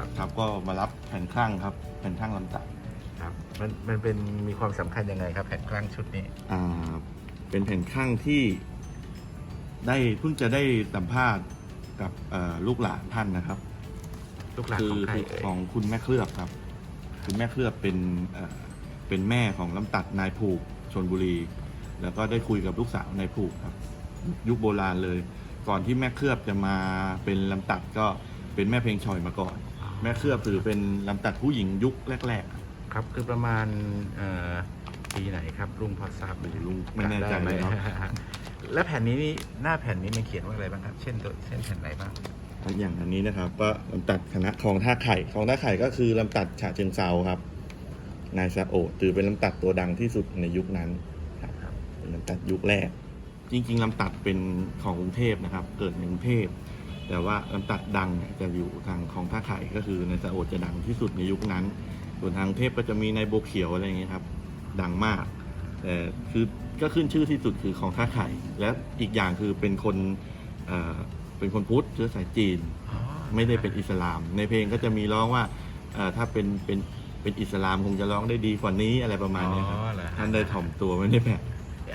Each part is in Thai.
งครับครับก็มารับแผ่นข้างครับแผ่นข้างลำตัดครับมันมันเป็นมีความสำคัญยังไงครับ แผ่นกลางชุดนี้อ่าเป็นแผ่นข้างที่ ได้เพิ่งจะได้สัมภาษณ์กับเอ่อลูกหลานท่านนะครับ ลูกหลานคืของใครคือเอ่ยของคุณแม่เคลือบครับ คุณแม่เคลือบเป็นเอ่อเป็นแม่ของลำตัดนายผูกชนบุรี แล้วก็ได้คุยกับลูกสาวนายผูกครับ ยุคโบราณเลย ก่อนที่แม่เคลือบจะมาเป็นลำตัดก็เป็นแม่เพลงชอยมาก่อน แม่เคลือบถือเป็นลำตัดผู้หญิงยุคแรกๆครับครับ คือประมาณเอ่อปีไหนครับลุงพอทราบไหมลุงไม่แน่ใจจำด้ไหมเลยเนาะและแผ่นนี้นี่หน้าแผ่นนี้มันเขียนว่าอะไรบ้างครับ เช่นตัวเช่นแผ่นไหนบ้างอย่างอันนี้นะครับ ก็ลำตัดคณะคลองท่าไข่คลองท่าไข่ก็คือลำตัดฉะเชิงเซาครับ นายซาโอะถือเป็นลำตัดตัวดังที่สุดในยุคนั้นครับครับเป็นลำตัดยุคแรก จริงๆลำตัดเป็นของกรุงเทพนะครับ เกิดในกรุงเทพ แต่ว่าลำตัดดังเนี่ยจะอยู่ทางคลองท่าไข่ก็คือนายซาโอะจะดังที่สุดในยุคนั้น ส่วนทางกรุงเทพก็จะมีนายโบวเขียวอะไรอย่างเงี้ยครับ ดังมาก แต่คือก็ขึ้นชื่อที่สุดคือของท่าไข่ และอีกอย่างคือเป็นคนเอ่อเป็นคนพุทธเชื้อสายจีนอ๋อไม่ได้เป็นอิสลาม ในเพลงก็จะมีร้องว่าเอ่อถ้าเป็นเป็นเป็นอิสลามคงจะร้องได้ดีกว่านี้อะไรประมาณเนี้ยครับอ๋อเหรอฮะ ท่านได้ถ่อมตัวไม่ได้แผ่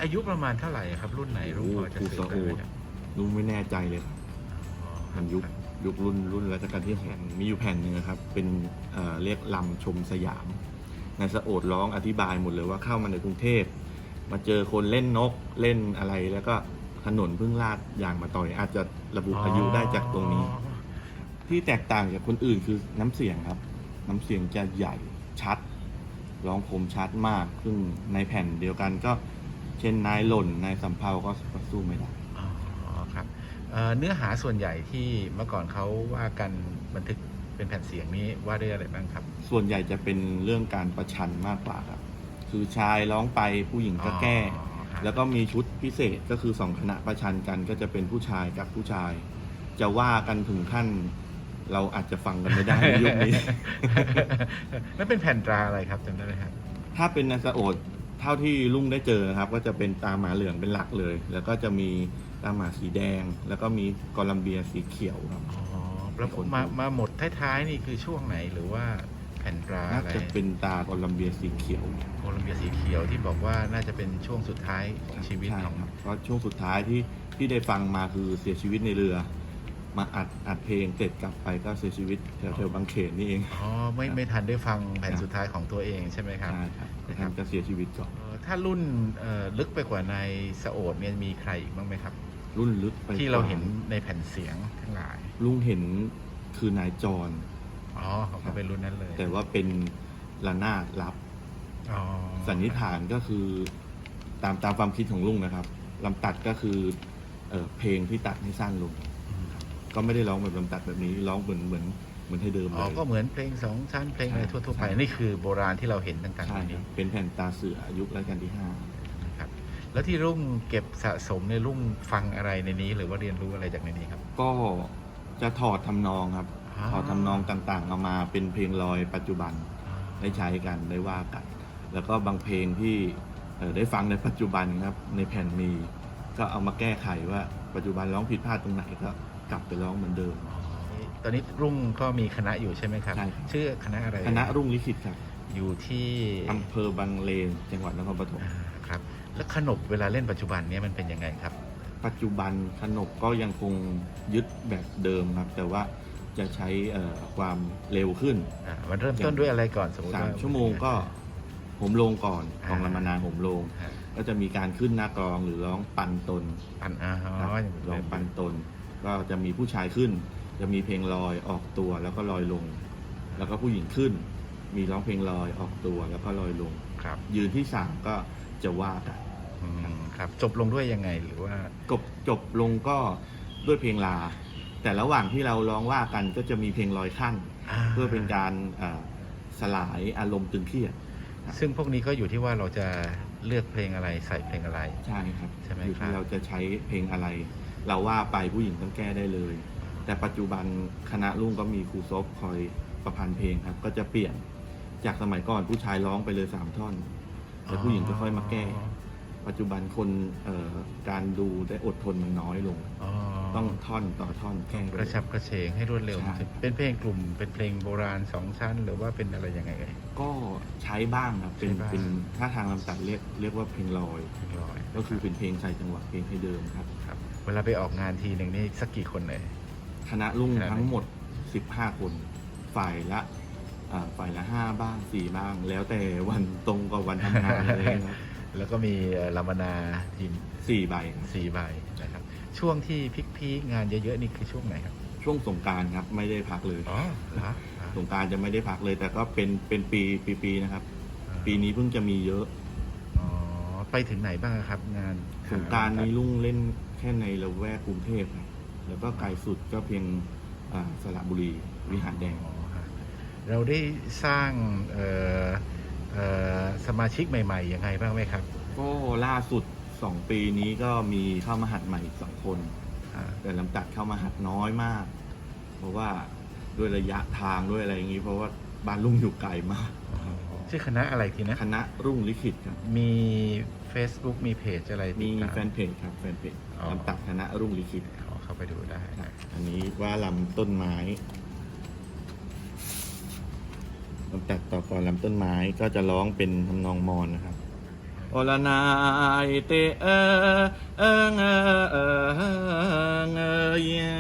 อายุประมาณเท่าไหร่ครับ รุ่นไหนรุ่นพอจะครูสืบซาได้โอไหมดครับลุงไม่แน่ใจเลยครับอ๋อ ทันยุคยุครุ่นรุ่นรัชกาลที่แผ่นมีอยู่แผ่นหนึ่งนะครับ เป็นเอ่อเรียกลำชมสยามนายสะโอดร้องอธิบายหมดเลยว่าเข้ามาในกรุงเทพ มาเจอคนเล่นนกเล่นอะไรแล้วก็ถนนเพิ่งลาดยางมาต่อย อาจจะระบุอายุได้จากตรงนี้ ที่แตกต่างจากคนอื่นคือน้ำเสียงครับ น้ำเสียงจะใหญ่ชัด ร้องคมชัดมาก ซึ่งในแผ่นเดียวกันก็ เช่นนายหล่นนายสำเภาก็ก็สู้ไม่ได้ เอ่อเนื้อหาส่วนใหญ่ที่เมื่อก่อนเขาว่ากันบันทึกเป็นแผ่นเสียงนี้ว่าด้วยอะไรบ้างครับ ส่วนใหญ่จะเป็นเรื่องการประชันมากกว่าครับ คือชายร้องไปผู้หญิงก็แก้อ๋อครับแล้วก็มีชุดพิเศษก็คือสองคณะประชันกันก็จะเป็นผู้ชายกับผู้ชาย จะว่ากันถึงขั้น เราอาจจะฟังกันไม่ได้ในยุคนี้นั่นเป็นแผ่นตราอะไรครับจำได้ไหมครับถ้าเป็นนาซาโอด เท่าที่ลุงได้เจอนะครับ ก็จะเป็นตาหมาเหลืองเป็นหลักเลย แล้วก็จะมีตาหมาสีแดง แล้วก็มีกอลัมเบียสีเขียวครับ อ๋อแล้วมีคนมามาหมดท้ายๆนี่คือช่วงไหนหรือว่าแผ่นตราน่าอะไรจะเป็นตากอลัมเบียสีเขียวโคลัมเบียสีเขียวที่บอกว่าน่าจะเป็นช่วงสุดท้ายของชีวิตใช่ของ ครับเพราะช่วงสุดท้ายที่ที่ได้ฟังมาคือเสียชีวิตในเรือ มาอัดอัดเพลงเสร็จกลับไปก็เสียชีวิตแถวแถวบางเขนนี่เองอ๋อไม่ไม่ทันได้ฟังแผ่นครับสุดท้ายของตัวเองใช่ไหมครับใช่ครับแต่ท่านก็เสียชีวิตก่อนเอ่อถ้ารุ่นเอ่อลึกไปกว่าในสะโอดเนี่ยมีใครอีกบ้างไหมครับ รุ่นลึกไปที่เรากว่เห็นในแผ่นเสียงทั้งหลายลุงเห็นคือนายจรอ๋อเขาก็เป็นรุ่นนั้นเลย แต่ว่าเป็นระนาดรับอ๋อสันนิษฐานก็คือตามตามความคิดของลุงนะครับลำตัดก็คือเอ่อเพลงที่ตัดให้สั้นลงอืม ก็ไม่ได้ร้องแบบลำตัดแบบนี้ร้องเหมือนเหมือนเหมือนให้เดิมอ๋เลอย ก็เหมือนเพลงสองชั้นเพลงอะไรใช่ทั่วๆไปใช่ นี่คือโบราณที่เราเห็นต่างๆใช่เหล่าคนี้รับเป็นแผ่นตาเสือยุครัชกาลที่ห้านะครับแล้วที่รุ่งเก็บสะสมในยรุ่งฟังอะไรในนี้ หรือว่าเรียนรู้อะไรจากในนี้ครับ ก็จะถอดทำนองครับอ๋อถอดทำนองต่างๆเอามาเป็นเพลงลอยปัจจุบันได้ใช้กันได้ว่ากัน แล้วก็บางเพลงที่เอ่อได้ฟังในปัจจุบันครับในแผ่นมี ก็เอามาแก้ไขว่าปัจจุบันร้องผิดพลาดตรงไหนก็ กลับไปร้องเหมือนเดิม ตอนนี้รุ่งก็มีคณะอยู่ใช่ไหมครับ ใช่ครับ ชื่อคณะอะไรคณะรุ่งลิขิตครับอยู่ที่อำเภอบางเลนจังหวัดนครปฐม อ่าครับ แล้วขนบเวลาเล่นปัจจุบันเนี้มันเป็นยังไงครับ ปัจจุบันขนบก็ยังคงยึดแบบเดิมครับ แต่ว่าจะใช้เอ่อความเร็วขึ้น อ่ามันเริ่มต้นด้วยอะไรก่อนสมมติสามว่าชั่วโมงก็ผมลงก่อนกองลำมานาผมลง อ่าก็จะมีการขึ้นหน้ากลองหรือร้องปันตนปันอ่าครับอ๋อร้องปันตน ก็จะมีผู้ชายขึ้น จะมีเพลงลอยออกตัวแล้วก็ลอยลง แล้วก็ผู้หญิงขึ้น มีร้องเพลงลอยออกตัวแล้วก็ลอยลง ครับยืนที่สามก็จะว่ากันอืมครับ จบลงด้วยยังไงหรือว่า จบจบลงก็ด้วยเพลงลา แต่ระหว่างที่เราร้องว่ากันก็จะมีเพลงลอยขั้น เพื่อเป็นการเอ่อสลายอารมณ์ตึงเครียดซึ่งพวกนี้ก็อยู่ที่ว่าเราจะเลือกเพลงอะไรใส่เพลงอะไร ใช่ครับใช่ไหมอยู่ครัที่บ เราจะใช้เพลงอะไร เราว่าไปผู้หญิงต้องแก้ได้เลย แต่ปัจจุบันคณะลุงก็มีครูซบคอยประพันธ์เพลงครับ ก็จะเปลี่ยนจากสมัยก่อนผู้ชายร้องไปเลยสามท่อน แต่ผู้หญิงก็ค่อยมาแก้ ปัจจุบันคนเอ่อการดูได้อดทนมันน้อยลงอ๋อต้องท่อนต่อท่อนแข่งกระชับกระเฉงให้รวดเร็ว ใช่ เป็นเพลงกลุ่ม เป็นเพลงโบราณสองชั้น หรือว่าเป็นอะไรยังไงเอ่ย ก็ใช้บ้างครับเป็นใช้บ้าง เป็นถ้าทางลำตัดเรียกเรียกว่าเพลงลอยเพลงลอยก็คือเป็นเพลงใส่จังหวะเพลงให้เดิมครับ ครับเวลาไปออกงานทีหนึ่งนี่สักกี่คนเลย คณะรุ่งคณะทั้งหมด 15 คน ฝ่ายละอ่าฝ่ายละ5บ้าง4บ้าง แล้วแต่วันตรงกับวันทำงานเลยครับ แล้วก็มีเอ่อลามนาทีมสี่ใบครับสี่ใบนะครับ ช่วงที่พิกพีคๆงานเยอะๆนี่คือช่วงไหนครับช่วงสงกรารครับไม่ได้พักเลยอ๋อเหรอสงกรารจะไม่ได้พักเลย แต่ก็เป็นเป็นปีปีปีนะครับ ปีนี้เพิ่งจะมีเยอะอ๋อไปถึงไหนบ้างครับ งานสงกรารนี้ลุงเล่น แค่ในละแวกกรุงเทพครับแล้วก็ไกลสุดก็เพียงอ่าสระบุรีวิหารแดงอ๋อฮะเราได้สร้างเอ่อเอ่อสมาชิกใหม่ๆยังไงบ้างไหมครับก็ล่าสุด 2 ปีนี้ก็มีเข้ามาหัดใหม่อีกสองคน อ่าแต่ลำตัดเข้ามาหัดน้อยมาก เพราะว่าด้วยระยะทางด้วยอะไรอย่างนี้ เพราะว่าบ้านลุงอยู่ไกลมาก ชื่อคณะอะไรทีนะ คณะรุ่งลิขิตครับ มี Facebook มีเพจอะไรติมีดตามแฟนเพจครับแฟนเพจ อ๋อ ลำตัดคณะรุ่งลิขิตขอเข้าไปดูได้นะอันนี้ว่าลำต้นไม้ลำตัดต่อกรลำต้นไม้ก็จะร้องเป็นทำนองมอนนะครับโอละนายเตเออเออเออเออเออเอ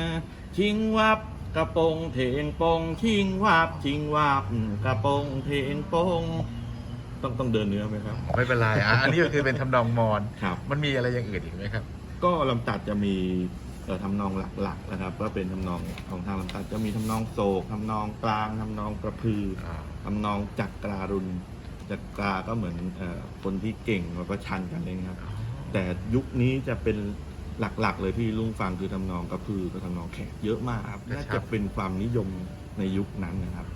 อชิงวับกระโปงเถงโปงชิงวับชิงวับกระโปงเถงโปงต้องต้องเดินเนื้อไหมครับ ไม่เป็นไรอะอันนี้ก็คือเป็นทำนองมอน ครับ มันมีอะไรอย่างอื่นอีกไหมครับ ก็ลำตัดจะมีเอ่อทำนองหลักๆนะครับ ก็เป็นทำนองของทางลำตัดจะมีทำนองโศกทำนองกลางทำนองกระพืออ่าทำนองจักรารุณจักราก็เหมือนเออคนที่เก่งแล้วก็ชันกันเองครับ แต่ยุคนี้จะเป็นหลักๆ เลยที่ลุงฟังคือทำนองกระพือกับทำนองแขกเยอะมากครับน่าจะเป็นความนิยมในยุคนั้นนะครับ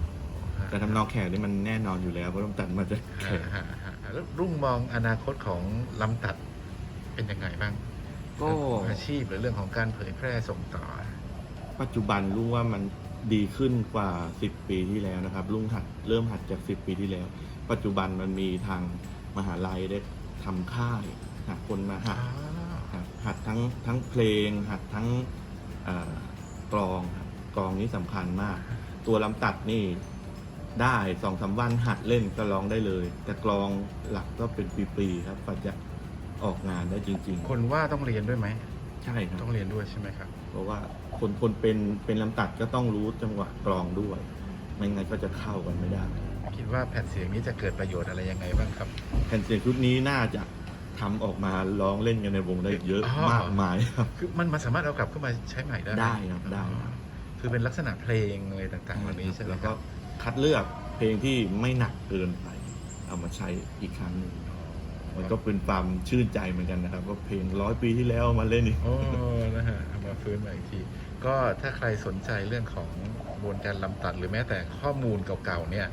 แต่ทำนองแขกนี่มันแน่นอนอยู่แล้วเพราะลำตัดมาจากแขฮะกฮะฮะแล้วรุ่งมองอนาคตของลำตัดเป็นยังไงบ้าง ก็อาชีพหรือเรื่องของการเผยแพร่ส่งต่อ ปัจจุบันลุงว่ามันดีขึ้นกว่า 10 ปีที่แล้วนะครับลุงหัดเริ่มหัดจาก 10 ปีที่แล้ว ปัจจุบันมันมีทางมหาลัยได้ทำค่ายหาคนมาหัดครับหัดทั้งทั้งเพลง หัดทั้งเอ่อกลองครับกลองนี้สำคัญมาก ตัวลำตัดนี่ได้สองสามวันหัดเล่นก็ร้องได้เลย แต่กลองหลักก็เป็นปีๆครับกว่าจะ ออกงานได้จริงคนว่าต้องเรียนด้วยไหมๆใช่ครับต้องเรียนด้วยใช่ไหมครับ เพราะว่าคนคนเป็นเป็นลำตัดก็ต้องรู้จังหวะกลองด้วย ไม่งั้นก็จะเข้ากันไม่ได้ คิดว่าแผ่นเสียงนี้จะเกิดประโยชน์อะไรยังไงบ้างครับ แผ่นเสียงชุดนี้น่าจะทำออกมาร้องเล่นกันในวงได้เยอะอ๋อ มากมายครับ คือมันมันสามารถเอากลับเข้ามาใช้ใหม่ได้หมได้ครับได้ครับ คือเป็นลักษณะเพลงอะไรต่างๆเหล่านี้ใช่ไหมแล้วคก็รับคัดเลือกเพลงที่ไม่หนักเกินไป เอามาใช้อีกครั้งหนึ่ง มันก็เป็นความชื่นใจเหมือนกันนะครับว่าเพลงร้อยปีที่แล้วเอามาเล่นอีกโอ้นะฮะเอามาฟื้นมาอีกที ก็ถ้าใครสนใจเรื่องของกระบวนการลำตัดหรือแม้แต่ข้อมูลเก่าๆเนี่ย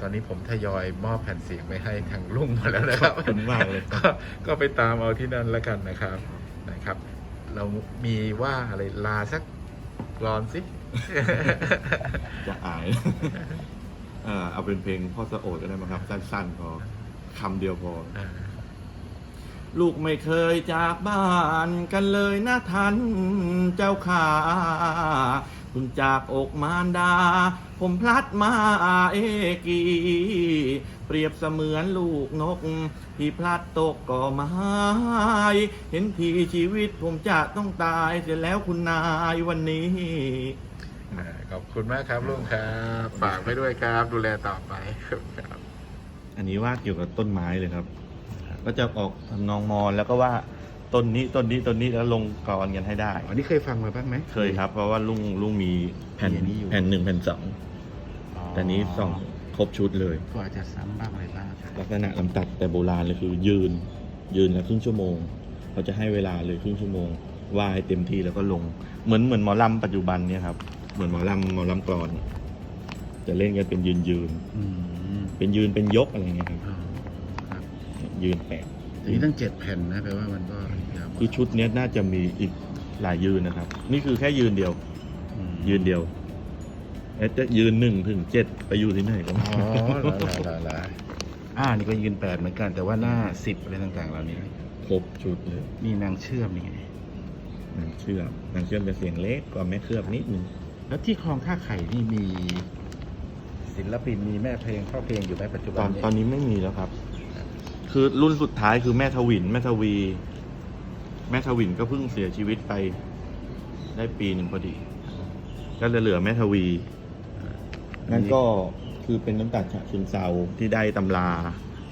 ตอนนี้ผมทยอยมอบแผ่นเสียงไปให้ทางลุงหมาแล้วนะครับขอบคุณมากเลยก็ก็ไปตามเอาที่นั่นแล้วกันนะครับนะครับ เรามีว่าอะไรลาสักกรอนสิ จะอายเอ่อเอาเป็นเพลงพ่อสะโอดก็ได้มั้งครับ สั้นๆพอคำเดียวพอ อ่า ลูกไม่เคยจากบ้านกันเลยนะท่านเจ้าขาเพิ่งจากอกมารดา ผมพลัดมาเอกี เปรียบเสมือนลูกนก ที่พลัดตกก่อไม้เห็นทีชีวิตผมจะต้องตายเสร็จแล้วคุณนายวันนี้ อ่าขอบคุณมากครับลุงครับฝากไปด้วยครับ ดูแลต่อไปครับ อันนี้ว่าเกี่ยวกับต้นไม้เลยครับ ก็จะออกทำนองมอนแล้วก็ว่าต้นนี้ต้นนี้ต้นนี้แล้วลงกรอนกันให้ได้อันนี้เคยฟังมาบ้างไหม เคยครับ เพราะว่าลุงลุงมีแผ่นมีอันนี้อยู่ แผ่นหนึ่งแผ่นสองแต่นี้สองครบชุดเลย ก็อาจจะซ้ำบ้างอะไรบ้างลักษณะลำตัดแต่โบราณเลยคือยืน ยืนแล้วครึ่งชั่วโมงเขาจะให้เวลาเลยครึ่งชั่วโมงว่าให้เต็มที่แล้วก็ลง เหมือนเหมือนหมอลำปัจจุบันเนี่ยครับ เหมือนหมอลำหมอลำกรอน จะเล่นกันเป็นยืนยืนอืมเป็นยืนเป็นยกอะไรเงี้ยครับ อ๋อครับ ยืนแปดทีนี้ตั้งเจ็ดแผ่นนะแปลว่ามันก็ยาวคือชุดเนี้ยน่าจะมีอีกหลายยืนนะครับ นี่คือแค่ยืนเดียวอืมยืนเดียวแล้วจะยืนหนึ่งถึงเจ็ดไปอยู่ที่ไหนก็ไม่อ๋อละละละละอ่านี่ก็ยืนแปดเหมือนกันแต่ว่าหน้าสิบอะไรต่างๆเหล่านี้ ครบชุดเลยมีนางเชื่อมนี่ไงนางเชื่อมนางเชื่อมจะเสียงเล็กกว่าแม่เคลือบนิดนึงแล้วที่คลองท่าไข่นี่มี ศิลปินมีแม่เพลงพ่อเพลงอยู่ไหมปัจจุบัตนอนนี้ตอนนี้ไม่มีแล้วครับคื อรุ่นสุดท้ายคือแม่ทวิน แม่ทวี แม่ทวินก็เพิ่งเสียชีวิตไป ได้ปีหนึ่งพอดี ก็จะเหลือแม่ทวี นั่นก็คือเป็นน้ำตาลฉะเชิงเซาที่ได้ตำรา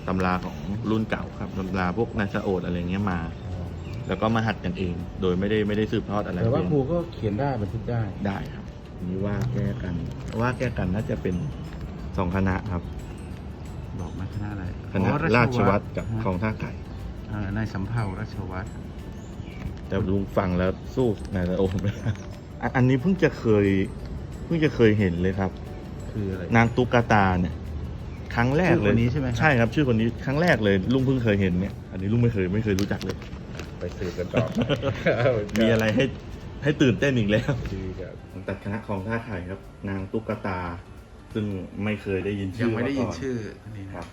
ตำราของรุ่นเก่าครับตำราพวกนาชาโอดอะไรเงี้ยมา แล้วก็มาหัดกันเอง โดยไม่ได้ไม่ได้สืบทอดอะไรแต่ว่าเองครูก็เขียนได้บันทึกได้ได้ครับอันนี้ว่าแก้กัน ว่าแก้กันน่าจะเป็นสองคณะครับ บอกมาคณะอะไรคณะอ๋อราชวัตรกับฮะคลองท่าไก่อ่านายสำเภาราชวัตรแต่ลุงฟังแล้วสู้นายโอมไม่ได้อันอันนี้เพิ่งจะเคย เพิ่งจะเคยเห็นเลยครับ คืออะไรนางตุ๊กตาเนี่ย ครั้งแรกเลยชื่อคนนี้ใช่ไหมครับ ใช่ครับ ชื่อคนนี้ครั้งแรกเลย ลุงเพิ่งเคยเห็นเนี่ย อันนี้ลุงไม่เคยไม่เคยรู้จักเลย ไปสืบกันต่อ มีอะไรให้ให้ตื่นเต้นอีกแล้ว ดีกับผมตัดคณะคลองท่าไข่ครับ นางตุ๊กตา ซึ่งไม่เคยได้ยินยัชื่งอไม่ได้ยินาก่ชื่ออันนี้คนะรับ